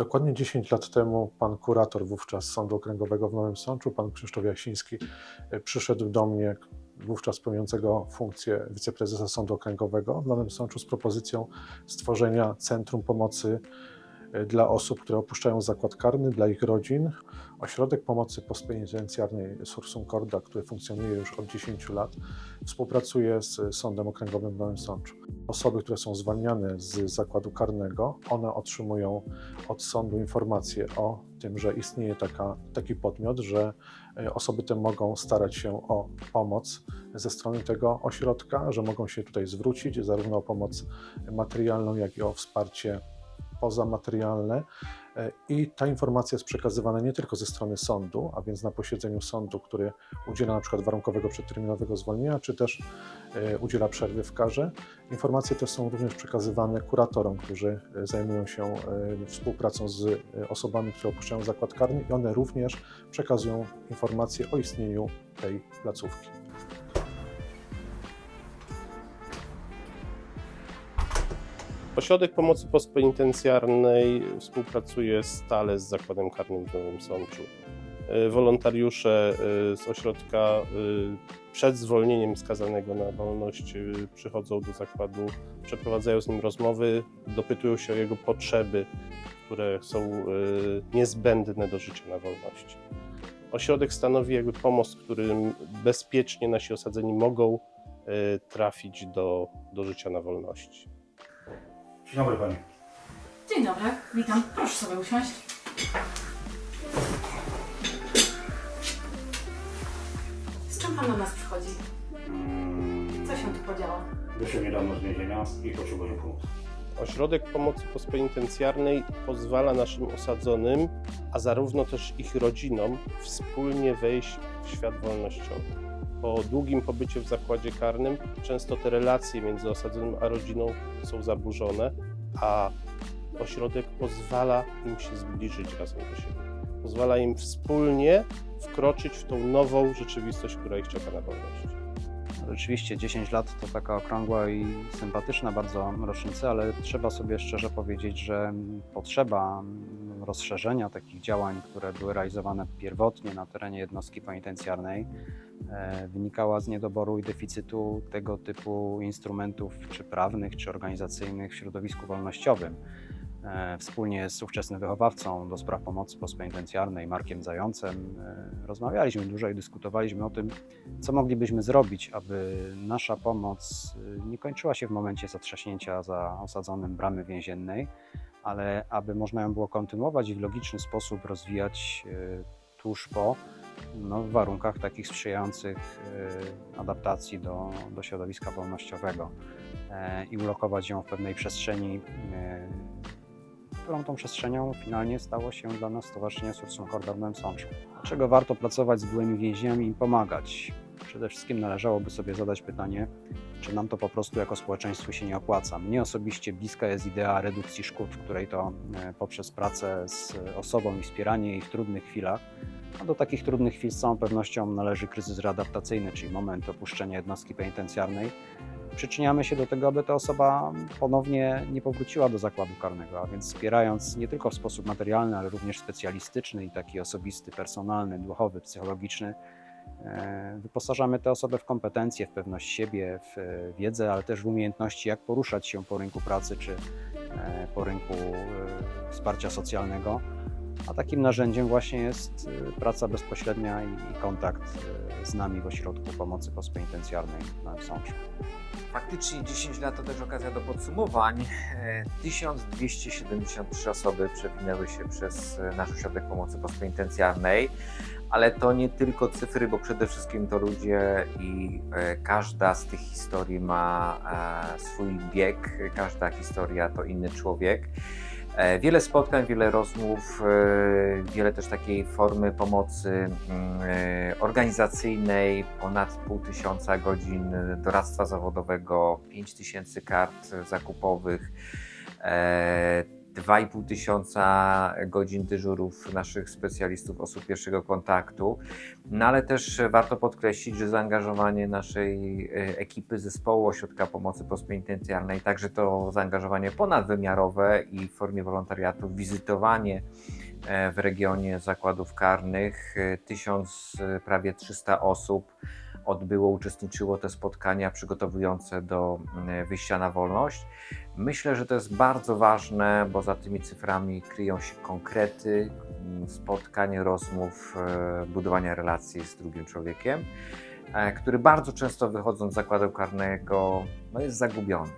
Dokładnie 10 lat temu pan kurator wówczas Sądu Okręgowego w Nowym Sączu, pan Krzysztof Jasiński, e, przyszedł do mnie, wówczas pełniącego funkcję wiceprezesa Sądu Okręgowego w Nowym Sączu z propozycją stworzenia Centrum Pomocy dla osób, które opuszczają zakład karny, dla ich rodzin. Ośrodek Pomocy Postpenitencjarnej Sursum Corda, który funkcjonuje już od 10 lat, współpracuje z Sądem Okręgowym w Nowym Sączu. Osoby, które są zwalniane z zakładu karnego, one otrzymują od sądu informację o tym, że istnieje taka, taki podmiot, że e, osoby te mogą starać się o pomoc ze strony tego ośrodka, że mogą się tutaj zwrócić zarówno o pomoc materialną, jak i o wsparcie pozamaterialne. E, I ta informacja jest przekazywana nie tylko ze strony sądu, a więc na posiedzeniu sądu, który udziela na przykład warunkowego przedterminowego zwolnienia, czy też e, udziela przerwy w karze. Informacje te są również przekazywane kuratorom, którzy e, zajmują się współpracą z osobami, które opuszczają zakład karny i one również przekazują informacje o istnieniu tej placówki. Ośrodek Pomocy Postpenitencjarnej współpracuje stale z Zakładem Karnym w Nowym Sączu. E, Wolontariusze e, z ośrodka e, przed zwolnieniem skazanego na wolność przychodzą do zakładu, przeprowadzają z nim rozmowy, dopytują się o jego potrzeby, które są niezbędne do życia na wolności. Ośrodek stanowi jakby pomost, którym bezpiecznie nasi osadzeni mogą trafić do, do życia na wolności. Dzień dobry Pani. Dzień dobry, witam. Proszę sobie usiąść. Z czym pan do nas przychodzi? Co się tu podziało? Wyszedł niedawno z więzienia i potrzebuję pomocy. Ośrodek Pomocy Postpenitencjarnej pozwala naszym osadzonym, a zarówno też ich rodzinom, wspólnie wejść w świat wolnościowy. Po długim pobycie w zakładzie karnym często te relacje między osadzonym a rodziną są zaburzone, a ośrodek pozwala im się zbliżyć razem do siebie. Pozwala im wspólnie wkroczyć w tą nową rzeczywistość, która ich czeka na wolności. Rzeczywiście 10 lat to taka okrągła i sympatyczna bardzo rocznica, ale trzeba sobie szczerze powiedzieć, że potrzeba rozszerzenia takich działań, które były realizowane pierwotnie na terenie jednostki penitencjarnej, e, wynikała z niedoboru i deficytu tego typu instrumentów, czy prawnych, czy organizacyjnych w środowisku wolnościowym. E, Wspólnie z ówczesnym wychowawcą do spraw pomocy postpenitencjarnej, Markiem Zającem, e, rozmawialiśmy dużo i dyskutowaliśmy o tym, co moglibyśmy zrobić, aby nasza pomoc nie kończyła się w momencie zatrzaśnięcia za osadzonym bramy więziennej, ale aby można ją było kontynuować i w logiczny sposób rozwijać y, tuż po, no, w warunkach takich sprzyjających y, adaptacji do, do środowiska wolnościowego e, i ulokować ją w pewnej przestrzeni, którą tą przestrzenią finalnie stało się dla nas Stowarzyszenie Sursum Nowym Sączu. Dlaczego warto pracować z byłymi więźniami i pomagać? Przede wszystkim należałoby sobie zadać pytanie, czy nam to po prostu jako społeczeństwo się nie opłaca. Mnie osobiście bliska jest idea redukcji szkód, w której to e, poprzez pracę z osobą i wspieranie jej w trudnych chwilach, a do takich trudnych chwil z całą pewnością należy kryzys readaptacyjny, czyli moment opuszczenia jednostki penitencjarnej. Przyczyniamy się do tego, aby ta osoba ponownie nie powróciła do zakładu karnego, a więc wspierając nie tylko w sposób materialny, ale również specjalistyczny i taki osobisty, personalny, duchowy, psychologiczny, Wyposażamy tę osobę w kompetencje, w pewność siebie, w e, wiedzę, ale też w umiejętności, jak poruszać się po rynku pracy czy e, po rynku e, wsparcia socjalnego. A takim narzędziem właśnie jest e, praca bezpośrednia i kontakt e, z nami w ośrodku pomocy postpenitencjarnej Nowym Sączu. Faktycznie 10 lat to też okazja do podsumowań. E, 1273 osoby przewinęły się przez e, nasz ośrodek pomocy postpenitencjarnej, ale to nie tylko cyfry, bo przede wszystkim to ludzie i e, każda z tych historii ma e, swój bieg, każda historia to inny człowiek. E, Wiele spotkań, wiele rozmów, wiele też takiej formy pomocy mm, organizacyjnej, ponad pół tysiąca godzin doradztwa zawodowego, pięć tysięcy kart zakupowych. E, 2,5 tysiąca godzin dyżurów naszych specjalistów osób pierwszego kontaktu. No ale też warto podkreślić, że zaangażowanie naszej e, ekipy zespołu Ośrodka Pomocy Postpenitencjarnej, także to zaangażowanie ponadwymiarowe i w formie wolontariatu, wizytowanie e, w regionie zakładów karnych, e, tysiąc, prawie 300 osób odbyło, uczestniczyło te spotkania przygotowujące do mm, wyjścia na wolność. Myślę, że to jest bardzo ważne, bo za tymi cyframi kryją się konkrety mm, spotkań, rozmów, e, budowania relacji z drugim człowiekiem, e, który bardzo często wychodząc z zakładu karnego no jest zagubiony.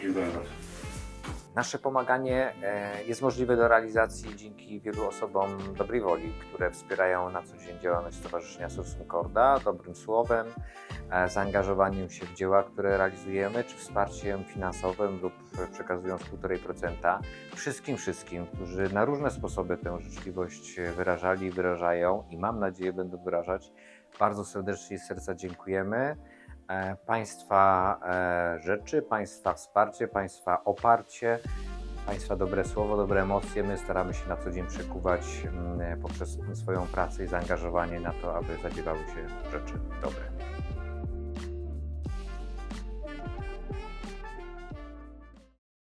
Dziękuję bardzo. Nasze pomaganie e, jest możliwe do realizacji dzięki wielu osobom dobrej woli, które wspierają na co dzień działalność Stowarzyszenia Corda dobrym słowem, e, zaangażowaniem się w dzieła, które realizujemy, czy wsparciem finansowym lub przekazując 1,5%. Wszystkim, wszystkim, którzy na różne sposoby tę życzliwość wyrażali wyrażają i mam nadzieję będą wyrażać, bardzo serdecznie z serca dziękujemy. E, Państwa e, rzeczy, Państwa wsparcie, Państwa oparcie, Państwa dobre słowo, dobre emocje. My staramy się na co dzień przekuwać mm, poprzez swoją pracę i zaangażowanie na to, aby zadziewały się rzeczy dobre.